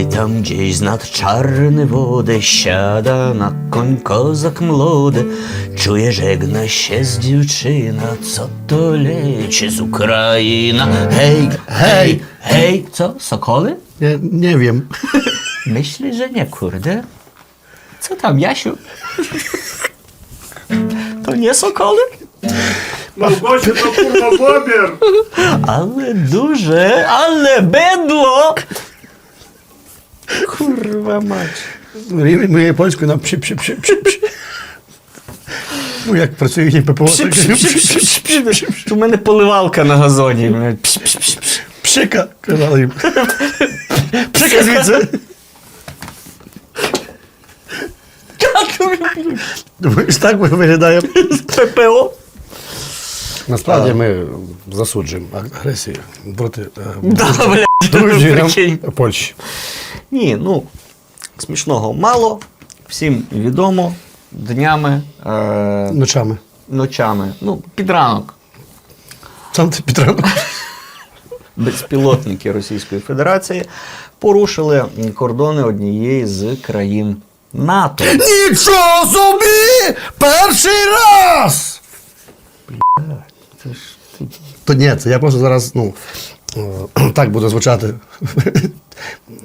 I tam gdzieś z nad czarny wody Siada na koń kozak młody Czuje, żegna się z dziewczyna Co to leci z Ukraina Hej, hej, hej Co, sokoły? Nie, nie wiem. Myślę, że nie, kurde Co tam, Jasiu? To nie sokoły? Małgosiu, to kurwa bobier! Ale duże, ale bydło! Kurwa mać. Рівень моєї польської на пші, пші, пші, пші, пші. Ну, як працює їхній ППО, У мене поливалка на газоні. Пш, пш, пш, пш. пшика, казали їм. Пшика звідси. Так виглядає. ППО. Насправді ми засуджуємо агресію проти е, друзів. Польщі. Ні, ну, смішного мало. Всім відомо. Днями, е, Ночами. ночами, ну, під ранок. Сам ти Петро. безпілотники Російської Федерації порушили кордони однієї з країн НАТО. Нічого собі! Перший раз! То ні, це я просто зараз, ну, так буде звучати.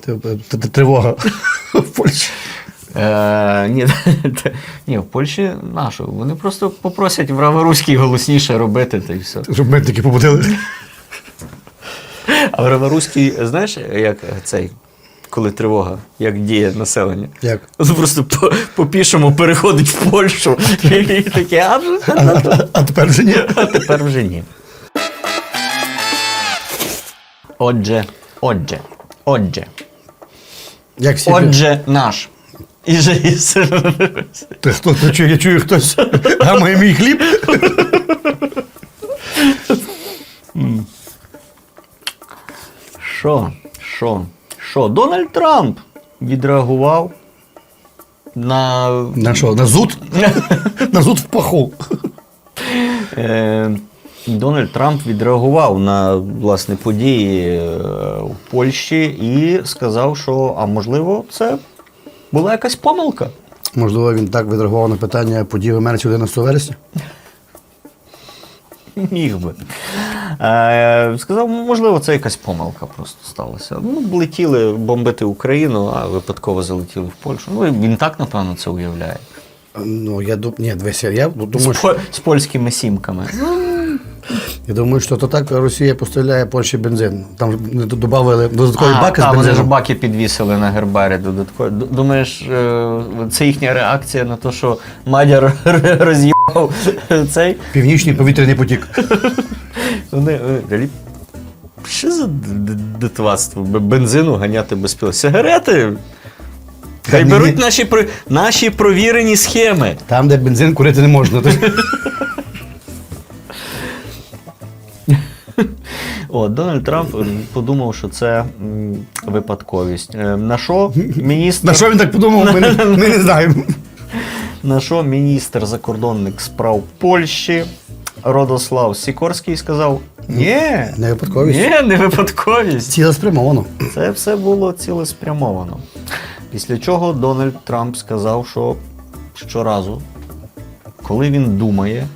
Тривога в Польщі. Е, ні, ні, в Польщі нашу. Вони просто попросять в Раворуській голосніше робити, та й все. Щоб ми таки побудили. А в Раворуській, знаєш, як цей, коли тривога, як діє населення? Як? Ну, Просто по, по пішому переходить в Польщу. І таке, а вже А, а тепер вже ні. А тепер вже ні. Отже, отже, отже, Як всі. отже, наш. І же із- Ти хто ти чує? Я чую хтось гамає мій хліб. Що? Що? Що? Дональд Трамп відреагував на На що? На зуд? На зуд в паху. Е, Дональд Трамп відреагував на власне події е, в Польщі і сказав, що а можливо, це була якась помилка. Можливо, він так відреагував на питання подій в Америці 11 вересня. Міг би. Е, сказав, можливо, це якась помилка просто сталася. Ну, летіли бомбити Україну, а випадково залетіли в Польщу. Ну, він так, напевно, це уявляє. Ну, я думаю, ні, дивися, я думаю, з, що, з польськими сімками. я думаю, що то так Росія поставляє Польщі бензин. Там не додавали додаткові а, баки та, з вони ж баки підвісили на гербарі додатково. Д- Думаєш, е, це їхня реакція на те, що Мадяр роз'їбав цей. Північний повітряний потік. Вони вони що за дитвацтво? Бензину ганяти без піл. Сигарети. Хай беруть наші, наші провірені схеми. Там, де бензин курити не можна. О, Дональд Трамп подумав, що це випадковість. Е, На що міністр, На що він так подумав, ми не, ми не знаємо. на що міністр закордонних справ Польщі Родослав Сікорський сказав: Ні, Не випадковість. ні, не випадковість. Цілеспрямовано. Це все було цілеспрямовано. Після чого Дональд Трамп сказав, що щоразу, коли він думає?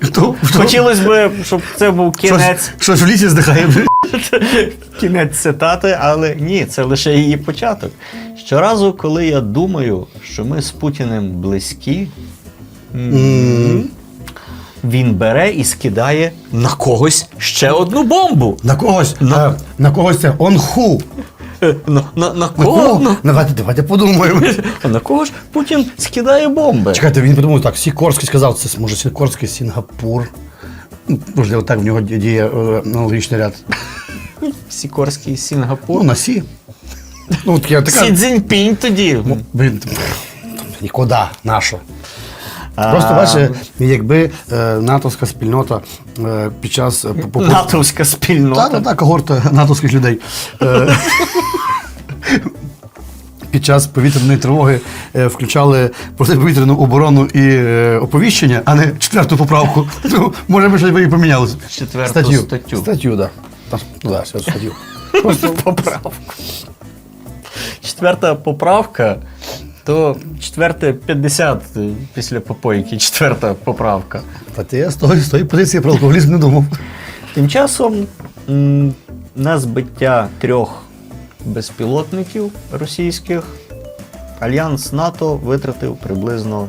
Хто? хотілося б, щоб це був кінець, Щось, в лісі здихає. кінець цитати, але ні, це лише її початок. Щоразу, коли я думаю, що ми з Путіним близькі, він бере і скидає на когось ще одну бомбу. На когось, На- е, на когось це онху. Е, На, на, на На кого? кого? На, Давайте, давайте подумаємо. а на кого ж Путін скидає бомби? Чекайте, він подумав так, Сікорський сказав, це може Сікорський, Сінгапур. Ну, Можливо, так в нього діє е, аналогічний ряд. Сікорський Сінгапур. Ну, на Сі. Ну, таке, така. Сі Цзіньпінь тоді. Блін, нікуди, нащо? Просто бачите, якби е, натовська спільнота е, під час е, по- по- натовська спільнота. Та, та, та, когорта натовських людей. Е, Під час повітряної тривоги е, включали протиповітряну оборону і е, оповіщення, а не четверту поправку. Ну, може, би щось би і помінялося. Четверту статтю. Статтю, так. Да. Ну да, статтю. Просто Поправку. четверта поправка, то четверте 50 після попойки, четверта поправка. Та ти я з тої, з тої позиції про алкоголізм не думав. Тим часом м, на збиття трьох безпілотників російських Альянс НАТО витратив приблизно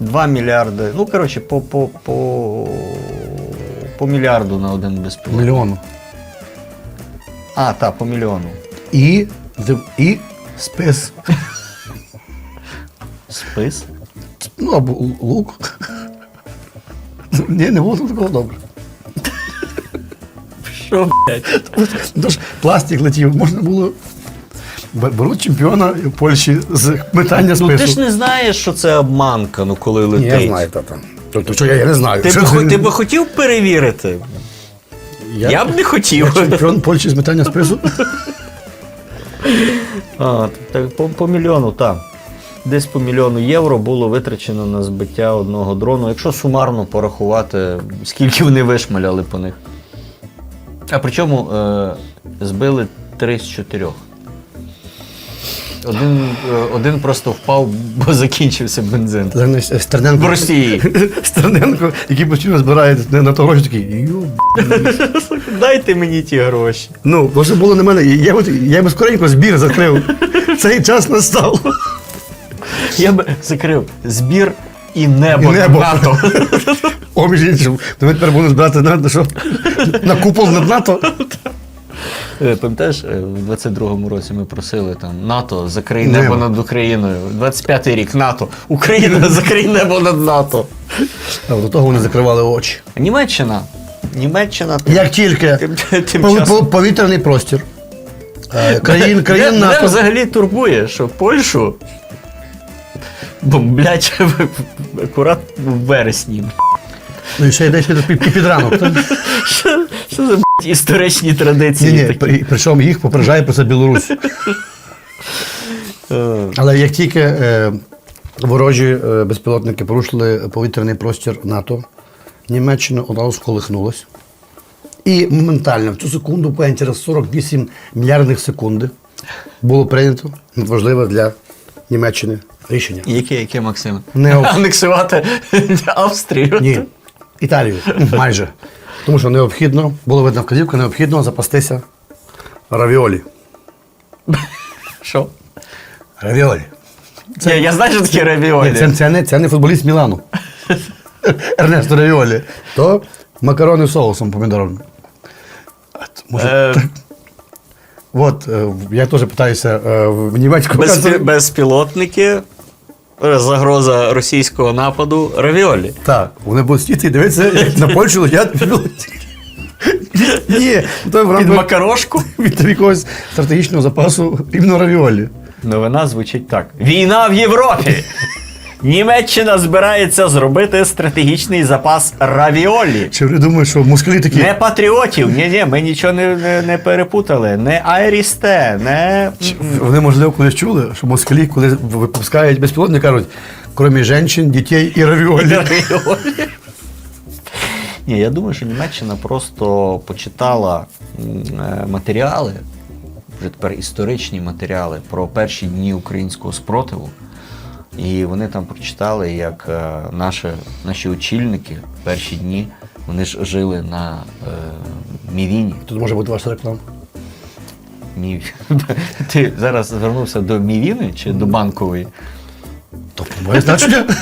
2 мільярди. Ну, коротше, по, по, по, по мільярду на один безпілотник. Мільйону. А, так, по мільйону. І, і спис. Спис. Ну, або л- лук. Ні, не було такого добре. Що, блядь? Тож пластик летів, можна було. Б- Беруть чемпіона в Польщі з метання спису. Ну ти ж не знаєш, що це обманка, ну коли Ні, летить. я знаю, та там. Тобто, що я, я не знаю. Ти Що би, хо- ти би хотів перевірити? Я, б не хотів. Я чемпіон Польщі з метання спису. Так, по, по мільйону, так. Десь по мільйону євро було витрачено на збиття одного дрону, якщо сумарно порахувати, скільки вони вишмаляли по них. А причому е, збили три з чотирьох. Один, е, один просто впав, бо закінчився бензин. Стерненко. В Росії. Стерненко, який постійно збирає на, на то гроші, такий. «Ю, Дайте мені ті гроші. Ну, бо було на мене. Я, я би скоренько збір закрив. Цей час настав. Я би закрив збір і небо, І небо. НАТО. О, іншим, ми тепер будемо збирати на, на що? на купол над НАТО. Е, Пам'ятаєш, е, в 22-му році ми просили там НАТО, закрий Небо. небо над Україною. 25-й рік НАТО. Україна, закрий небо над НАТО. А до того вони закривали очі. Німеччина. Німеччина Як тільки повітряний простір. е, Країн, країн Мене- мене НАТО. взагалі турбує, що Польщу бомблять акурат в вересні. Ну і ще йде ще під, під ранок. Що, що за б***ь, історичні традиції Ні, ні, такі? при- причому їх попереджає про це Білорусь. Е, Але як тільки е, ворожі е, безпілотники порушили повітряний простір НАТО, Німеччина одразу сколихнулась. І моментально в цю секунду, буквально через 48 мільярдних секунди, було прийнято надважливе для Німеччини рішення. Яке, яке, Максим? Не об- Анексувати Австрію? Ні, Італію майже. Тому що необхідно, було видно вказівка, необхідно запастися равіолі. Що? Равіолі. Це... Я, я знаю, що таке Ні, равіолі. це, це, не, це не футболіст Мілану. Ернесто Равіолі. То макарони з соусом помідорним. Може, Е, так. От, е, я теж питаюся е, в німецькому Без, канцлері- безпілотники, загроза російського нападу, равіолі. Так, вони будуть сидіти і дивитися, як на Польщу летять. Ні, то в Під рамках макарошку. від якогось стратегічного запасу іменно равіолі. Новина звучить так: Війна в Європі! Німеччина збирається зробити стратегічний запас равіолі. Чи ви думаєте, що москалі такі? Не патріотів, ні, ні, ми нічого не, не, не перепутали. Не Айрісте, не. Вони, можливо, колись чули, що москалі, коли випускають безпілотник, кажуть, крім жінок, дітей і равіолі. Равіолі. Ні, я думаю, що Німеччина просто почитала е, матеріали, вже тепер історичні матеріали про перші дні українського спротиву. І вони там прочитали, як е, наші, наші очільники в перші дні вони ж жили на е, Мівіні. Тут може бути ваша реклама. Мів... Ти зараз звернувся до Мівіни чи до банкової? Тобто моє значення.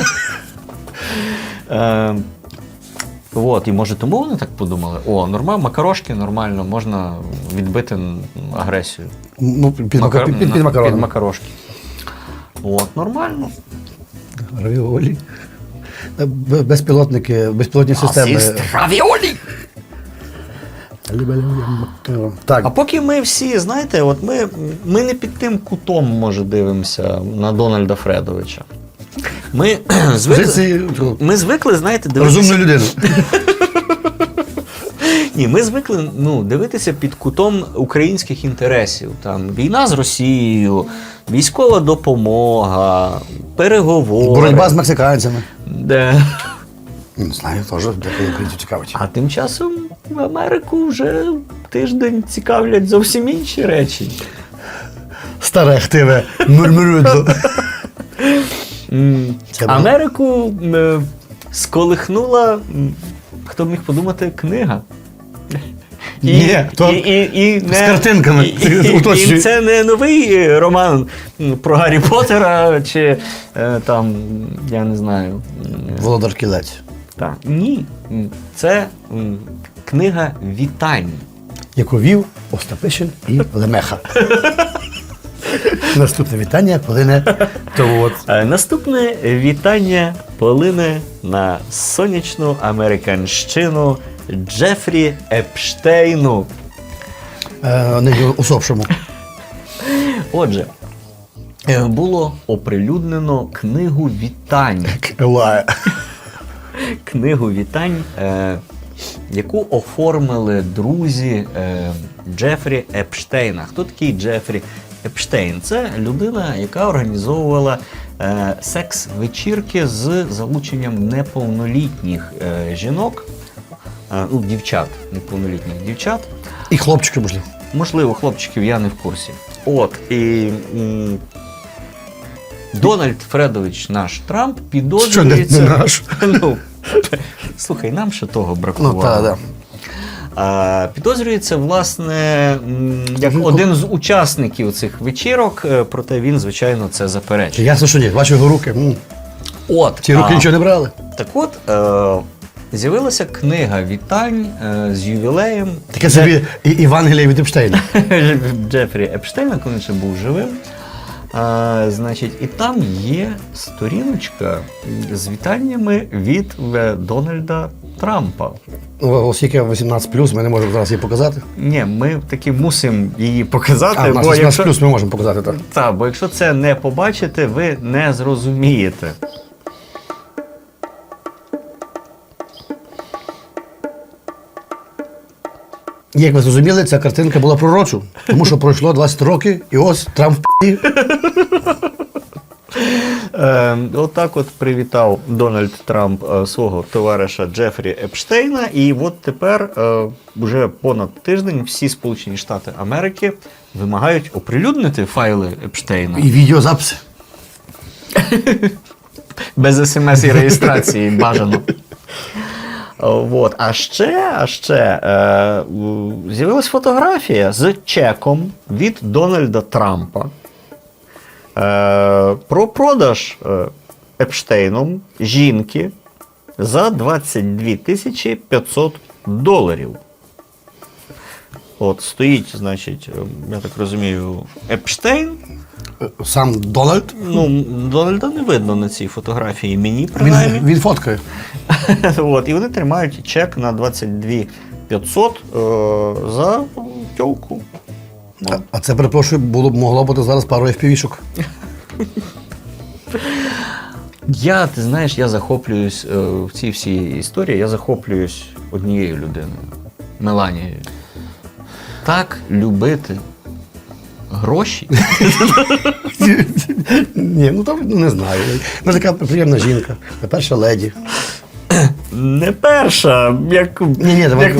Е, от, і може тому вони так подумали: о, нормально, макарошки нормально, можна відбити агресію. Ну, під, Макар- під, під, під. Під макарошки. От, нормально. Равіолі. Е, Безпілотники, безпілотні системи. Равіолі! Так, А поки ми всі, знаєте, от ми, ми не під тим кутом, може, дивимося на Дональда Фредовича. Ми звикли, ми звикли, знаєте, дивитися. розумну людину. Ні, ми звикли ну, дивитися під кутом українських інтересів. Там війна з Росією, військова допомога, переговори. Боротьба з мексиканцями. Де... Не знаю, теж деколи українців цікавить. А тим часом в Америку вже тиждень цікавлять зовсім інші речі. Старе хтиве мурмурюдло. М, Це було- Америку е, сколихнула, хто б міг подумати, книга. Ні, то з картинками, І, і, і це не новий е, роман про Гаррі Поттера чи е, там, я не знаю. Володар Кілець. Так. Ні. Це книга вітань. яку вів Остапишин і Лемеха. Наступне вітання, Полине. То от. Е, Наступне вітання полине на сонячну американщину Джефрі Епштейну. Е, не усопшому. Отже, е, було оприлюднено книгу вітань. Книгу вітань, е, яку оформили друзі е, Джефрі Епштейна. Хто такий Джефрі Епштейн? Це людина, яка організовувала е, секс-вечірки з залученням неповнолітніх е, жінок, ну, дівчат, неповнолітніх дівчат. І хлопчики, можливо. Можливо, хлопчиків я не в курсі. От і м, Дональд Фредович, наш Трамп, підозрюється. Що, не- наш? Ну, слухай, нам ще того бракувало. Ну, так, так. А, підозрюється, власне, м, як Ну, один з учасників цих вечірок, е, проте він, звичайно, це заперечує. Ясно, що ні. Бачу його руки. м. От, Ці руки а, нічого не брали. Так от, е, з'явилася книга вітань е, з ювілеєм. Таке собі і Євангеліє від Епштейна. Джефрі Епштейна, коли він ще був живим. А, значить, і там є сторіночка з вітаннями від е, Дональда Трампа. Ну, Оскільки 18 ми не можемо зараз її показати. Ні, ми таки мусимо її показати, А, у нас бо 18 якщо, ми можемо показати, так. та, бо якщо це не побачите, ви не зрозумієте. Як ви зрозуміли, ця картинка була пророчу, тому що пройшло 20 років, і ось Трамп в Е, отак от привітав Дональд Трамп е, свого товариша Джефрі Епштейна. І от тепер, е, вже понад тиждень, всі Сполучені Штати Америки вимагають оприлюднити файли Епштейна і відеозаписи. без смс і реєстрації бажано. Вот. А ще, а ще е, з'явилась фотографія з чеком від Дональда Трампа е, про продаж е, Епштейном жінки за 22 тисячі 500 доларів. От стоїть, значить, е, я так розумію, Епштейн. Сам Дональд. Ну, Дональда не видно на цій фотографії, мені Він, принаймні. він фоткає. От, і вони тримають чек на 22 500 е, за тьовку. А, а це, перепрошую, було б могло бути зараз пару FPV-шок. Я, ти знаєш, я захоплююсь е, в цій всій історії, я захоплююсь однією людиною Меланією. Так любити гроші. Ні, ну там ну, не знаю. Ну, така приємна жінка, перша леді. Не перша, як, Ні, ні, як давай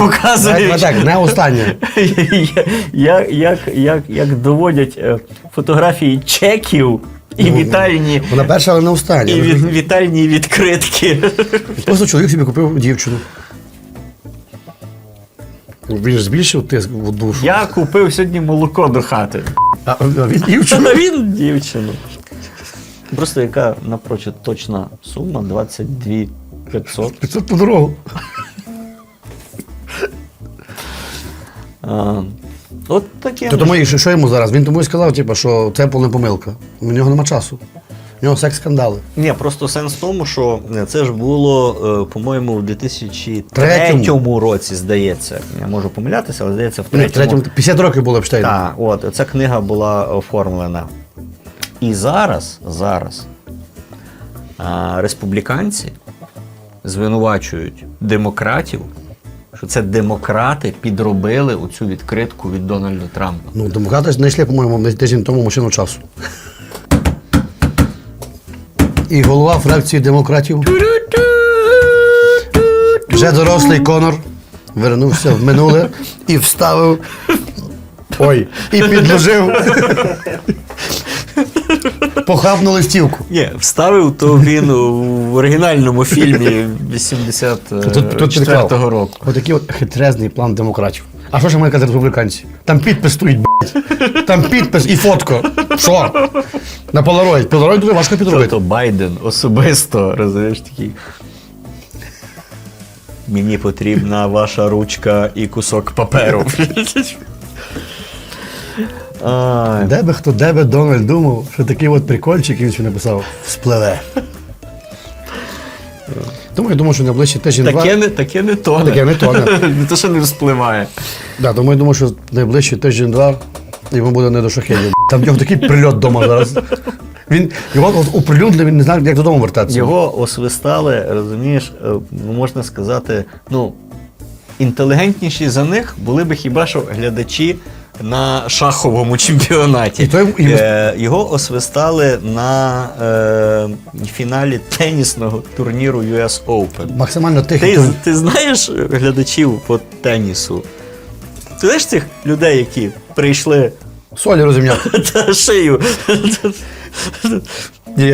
так, не остання. як, як, як, як доводять е, фотографії чеків і вітальні, Вона перша, але не остання. і від, вітальні відкритки. Просто чоловік собі купив дівчину. Він ж збільшив тиск в душу. Я купив сьогодні молоко до хати. А він дівчину. А він дівчину. Просто яка напрочуд точна сума 22 500. 500 по дорогу. А, от таке. То тому і що, що йому зараз? Він тому і сказав, типу, що це повна помилка. У нього нема часу. Нього секс-скандали. Ні, просто сенс в тому, що це ж було, е, по-моєму, в 2003 Третьому. році, здається. Я можу помилятися, але здається, в Ні, в третьому. третьому 50 років було Епштейна. Так, от, ця книга була оформлена. І зараз, зараз а, республіканці звинувачують демократів, що це демократи підробили оцю відкритку від Дональда Трампа. Ну, демократи знайшли, по-моєму, тиждень тому машину часу. І голова фракції демократів, вже дорослий Конор, вернувся в минуле і вставив. Ой, і підложив Похабну листівку. Ні, вставив то він в оригінальному фільмі 84-го року. Отакий от хитрезний план демократів. А що ж має казати республіканці? Там підпис стоїть, блядь. Там підпис і фотко. Що? На полароїд. Полароїд дуже важко підробити. Тобто Байден особисто, розумієш, такий. Мені потрібна ваша ручка і кусок паперу. Де би хто, де би Дональд думав, що такий от прикольчик він ще написав спливе. Тому я думаю, що найближчі тиждень два. Таке не, таке не тоне. Таке не тоне. не то, що не розпливає. Да, тому я думаю, що найближчі тиждень-два йому буде не до шахедів. Там в нього такий прильот вдома зараз. Він його от оприлюднили, він не знає, як додому вертатися. Його освистали, розумієш, е, ну, можна сказати, ну, інтелігентніші за них були би хіба що глядачі на шаховому чемпіонаті. І той- і- Е, його освистали на е, фіналі тенісного турніру US Open. Максимально тихий. Ти, ти знаєш глядачів по тенісу? Ти знаєш цих людей, які прийшли Солі розумняв. та шию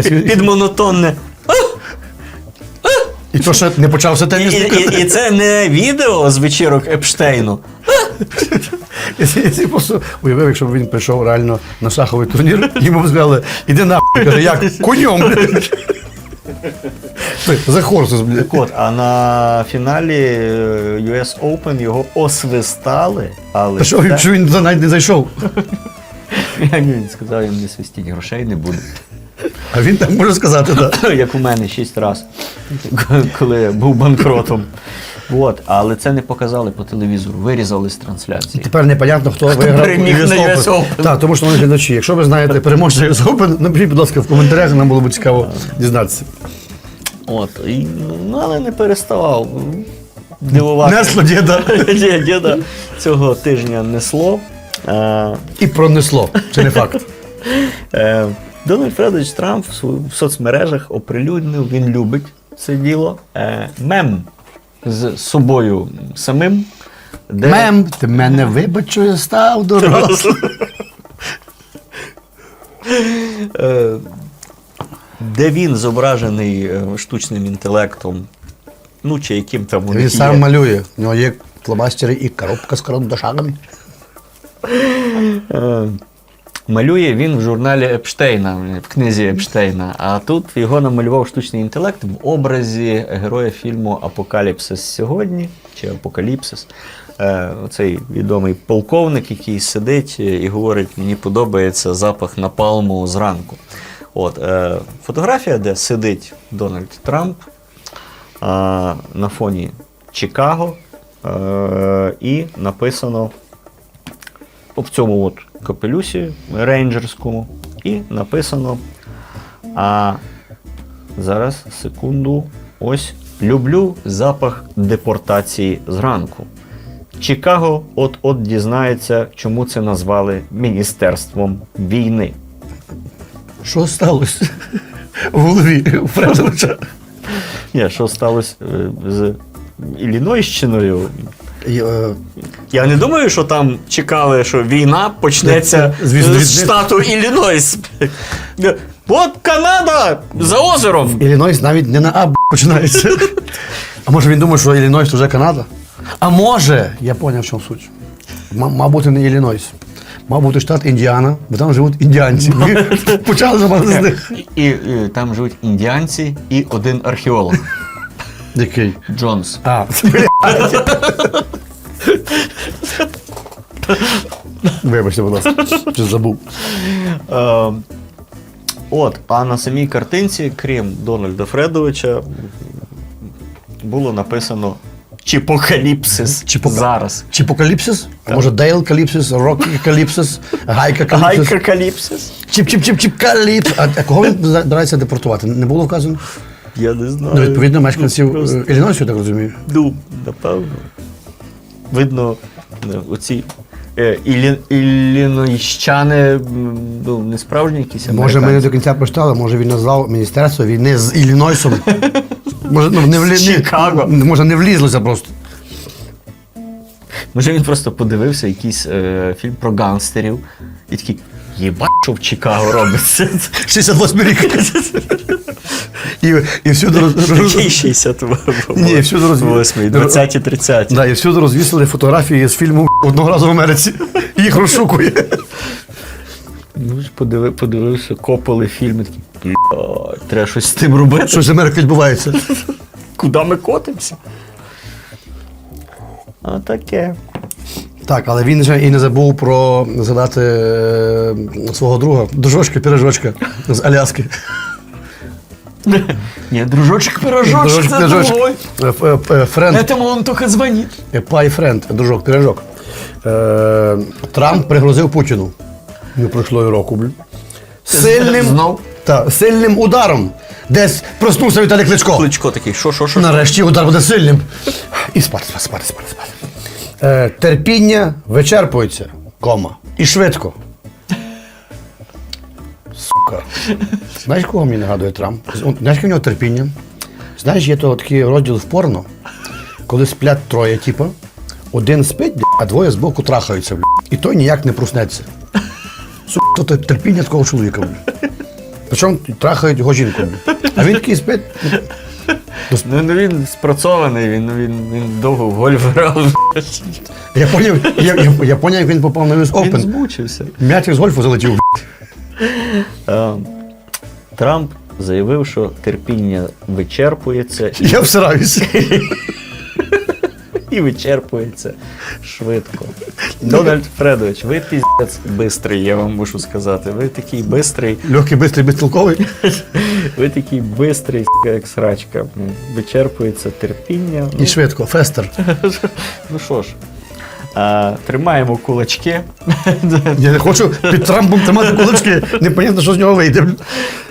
під монотонне. І то ще не почався І, теніс. і, і це не відео з вечірок Епштейну. Уявив, якщо б він прийшов реально на шаховий турнір, йому б сказали, іди нахуй, каже, як конем. За Хорсус, блядь. Так от, а на фіналі е, US Open його освистали, але Та що, він- що він навіть не зайшов? Я він сказав, їм не свистіть, грошей не буде. А він так може сказати, так. Як у мене шість разів, коли я був банкротом. От, але це не показали по телевізору, вирізали з трансляції. Тепер непонятно, хто виграв переміг US Open. US Open. Так, тому що, шановні глядачі, якщо ви знаєте переможця US Open, напишіть, будь ласка, в коментарях, нам було б цікаво дізнатися. От, і, ну, але не переставав дивувати. Несло діда Діда цього тижня несло. Е, і пронесло. Це не факт. Е, Дональд Фредович Трамп в соцмережах оприлюднив, він любить це діло. Е, мем з собою самим. Де, Мем, ти мене вибачує, став дорослим. е, де він зображений е, штучним інтелектом, ну чи яким там у Він сам є. малює. У нього є фломастери і коробка з карандашами. Е, Малює він в журналі Епштейна, в книзі Епштейна. А тут його намалював штучний інтелект в образі героя фільму Апокаліпсис сьогодні чи Апокаліпсис. Е, Оцей відомий полковник, який сидить і говорить: мені подобається запах напалму зранку. От, е, фотографія, де сидить Дональд Трамп а, на фоні Чикаго. Е, і написано в цьому от капелюсі рейнджерському, і написано. А зараз, секунду, ось люблю запах депортації зранку. Чикаго от-от дізнається, чому це назвали Міністерством війни. Що сталося в голові Ні, що сталося е, з Іллінойщиною? Е, Я не думаю, що там чекали, що війна почнеться З з штату Іллінойс. От Канада за озером. Іллінойс навіть не на А починається. А може він думає, що Іллінойс вже Канада? А може, я зрозумів, в чому суть. М- мав не Іллінойс. Мав бути штат Індіана, бо там живуть індіанці. Ми почали з них. І, і там живуть індіанці і один археолог Який? Джонс. А, Вибачте, будь ласка, що забув. Е, от, а на самій картинці, крім Дональда Фредовича, було написано Чіпокаліпсис. Чіпока- Зараз. Чіпокаліпсис? А може Дейл Каліпсис, Рок Каліпсис, Гайка Каліпсис? Гайка Каліпсис? чіп чіп чіп чіп каліпс. А а кого він збирається депортувати? Не було вказано? Я не знаю. Ну, відповідно, мешканців просто- е, Іллінойсу, я так розумію. Ну, напевно. Видно, оці е, іллінойщани, ну, не справжні якісь Може, ми не до кінця прочитали, може він назвав Міністерство війни з Іллінойсом. Може, ну, не влі... Чикаго. може, не влізлося просто. Може він просто подивився якийсь е, фільм про гангстерів і такий, Єбать, що в Чикаго робиться. 68 рік. І, і всюди роз... Який 68 Ні, всюди роз- 20 30 Да, і всюди розвісили фотографії з фільму одного разу в Америці. Їх розшукує. Ну подиви, подивився, копали фільми такі. «Блядь, Треба щось з тим робити. Щось з Америки відбувається. Куди ми котимося? А таке. Так, але він же і не забув про згадати е, свого друга, дружочка, пірожочка з Аляски. Ні, дружочок пирожочок, це пірожочок. другой. Е, ф- е, е, Френд, Этому он тільки дзвонить. е, пай френд, дружок, пірожок. Е, Трамп пригрозив Путіну. Не пройшло і року, блін. Сильним, Знов? та, сильним ударом. Десь проснувся Віталій Кличко. Кличко такий, що, що, що? Нарешті удар буде сильним. І спати, спати, спати, спати, спати. Е, терпіння вичерпується, кома. І швидко. Сука. Знаєш, кого мені нагадує Трамп? Знаєш, в нього терпіння? Знаєш, є то такий розділ в порно, коли сплять троє, типу, один спить, а двоє збоку трахаються, і той ніяк не проснеться. Сука, то терпіння такого чоловіка. Причому трахають його жінку. А він такий спить. Ну, ну він спрацьований, він, він, він довго в гольф грав. Я поняв, я, я, я поняв, як він попав на US Він Open. збучився. М'яч з гольфу залетів. Е, Трамп заявив, що терпіння вичерпується Я всираюся. І вичерпується швидко. Дональд Фредович, ви піздець бистрий, я вам мушу сказати. Ви такий бистрий, Легкий, бистрий, безтолковий. ви такий бистрий, як срачка. Вичерпується терпіння. І швидко, фестер. Ну що ж, а, тримаємо кулачки. Я не хочу під Трампом тримати кулачки. Непонятно, що з нього вийде.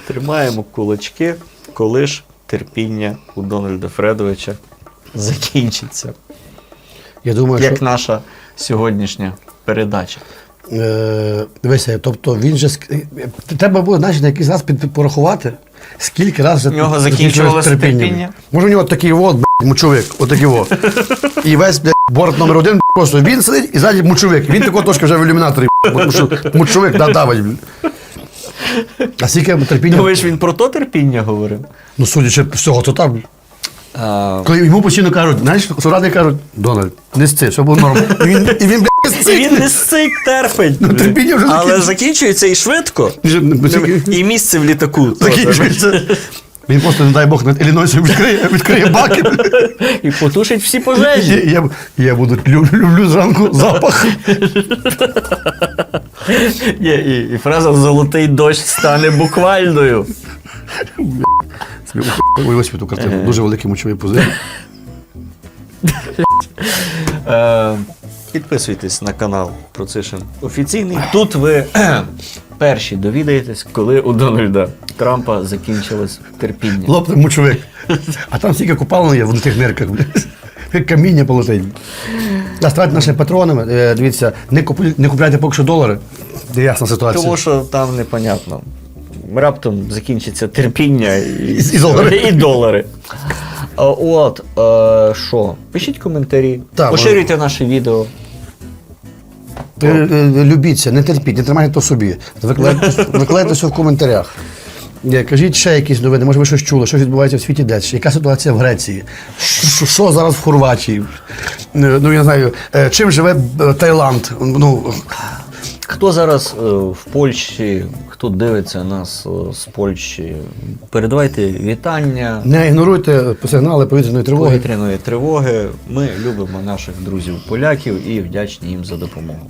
Тримаємо кулачки, коли ж терпіння у Дональда Фредовича закінчиться. Я думаю, Як що. наша сьогоднішня передача. Е, дивися, тобто він же. Треба було, знаєш, на якийсь раз під, порахувати, скільки разів У нього закінчувалося терпіння. Може, у нього такий от, блядь, мучовик, отакий во. І весь, блядь, борт номер один, просто він сидить і ззаді мучовик. Він такого трошки вже в ілюмінаторі, тому що мучовик да, давить. А скільки терпіння? Думаєш, він про то терпіння говорив? Ну, судячи з всього, то так. Коли йому постійно кажуть, знаєш, суради кажуть, Дональд, не сци, все було норм. І він, і він блядь, не сцить. він не сцик терпить. Ну, терпіння вже Але закінчилось. закінчується і швидко. І місце в літаку. Закінчується. Він просто, не дай Бог, над Іллінойсом відкриє, відкриє баки. І потушить всі пожежі. Я, я буду люблю, люблю зранку запах. Є, і, і фраза Золотий дощ стане буквальною. Собі уявив собі ту картину. Дуже великий мочовий пузир. Е, підписуйтесь на канал Процишин офіційний. Тут ви перші довідаєтесь, коли у Дональда Трампа закінчилось терпіння. Лопне мочовик. А там стільки купалин є в тих нирках. Як каміння полетить. А нашими патронами. Е, Дивіться, не, купляйте поки що долари. Ясна ситуація. Тому що там непонятно. Раптом закінчиться терпіння і, І долари. І долари. От, е, що? Пишіть коментарі, Так, поширюйте наше відео. Е, е, Любіться, не терпіть, не тримайте то собі. Викладайте, все в коментарях. Кажіть ще якісь новини, може ви щось чули, що відбувається в світі десь, яка ситуація в Греції, що, зараз в Хорватії, ну я знаю, чим живе Таїланд. Ну, Хто зараз е, в Польщі, хто дивиться нас е, з Польщі, передавайте вітання. не ігноруйте сигнали повітряної тривоги. Повітряної тривоги. Ми любимо наших друзів поляків і вдячні їм за допомогу.